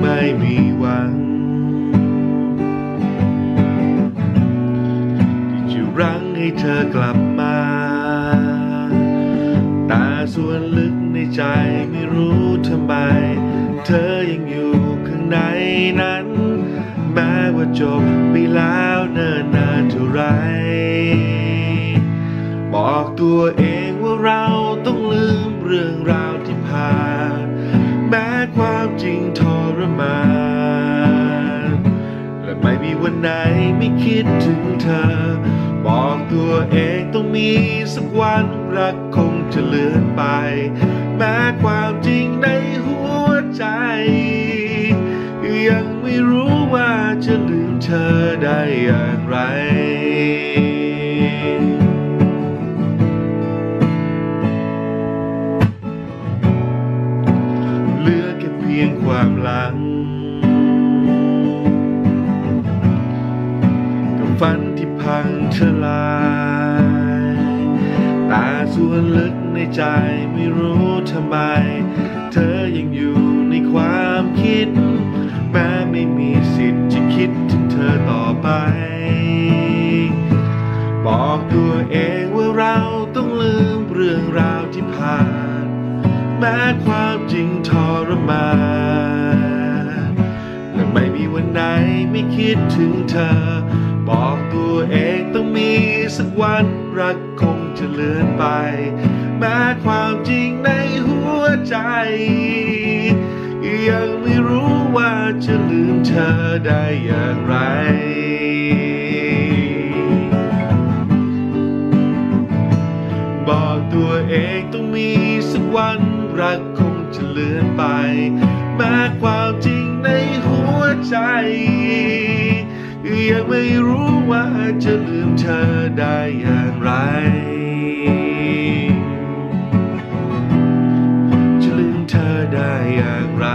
ไม่มีหวัง ที่จะรั้งให้เธอกลับมาต่ส่วนลึกในใจไม่รู้ทำไม เธอยังอยู่ข้างในนั้น แม้ว่าจบไปแล้วเนิ่นนานเท่าไร บอกตัวเองว่าเราต้องลืมเรื่องราวที่ผ่าน จริงทรมาน และไม่มีวันไหนไม่คิดถึงเธอ บอกตัวเองต้องมีสักวันรักคงจะเลือนไป แม้ความจริงในหัวใจ ยังไม่รู้ว่าจะลืมเธอได้อย่างไร ความหลัง กับฝันที่พังทลายต่ส่วนลึกในใจไม่รู้ทำไม เธอยังอยู่ในความคิด แม้ไม่มีสิทธิ์จะคิดถึงเธอต่อไป บอกตัวเองว่าเราต้องลืมเรื่องราวที่ผ่านแม้ความจริงทรมาน คิดถึงเธอ บอกตัวเองต้องมีสักวันรักคงจะเลือนไป แม้ความจริงในหัวใจ ยังไม่รู้ว่าจะลืมเธอได้อย่างไรบอกตัวเองต้องมีสักวันรักคงจะเลือนไป แม้ความจริง ในหัวใจ ยังไม่รู้ว่าจะลืมเธอได้อย่างไร จะลืมเธอได้อย่างไร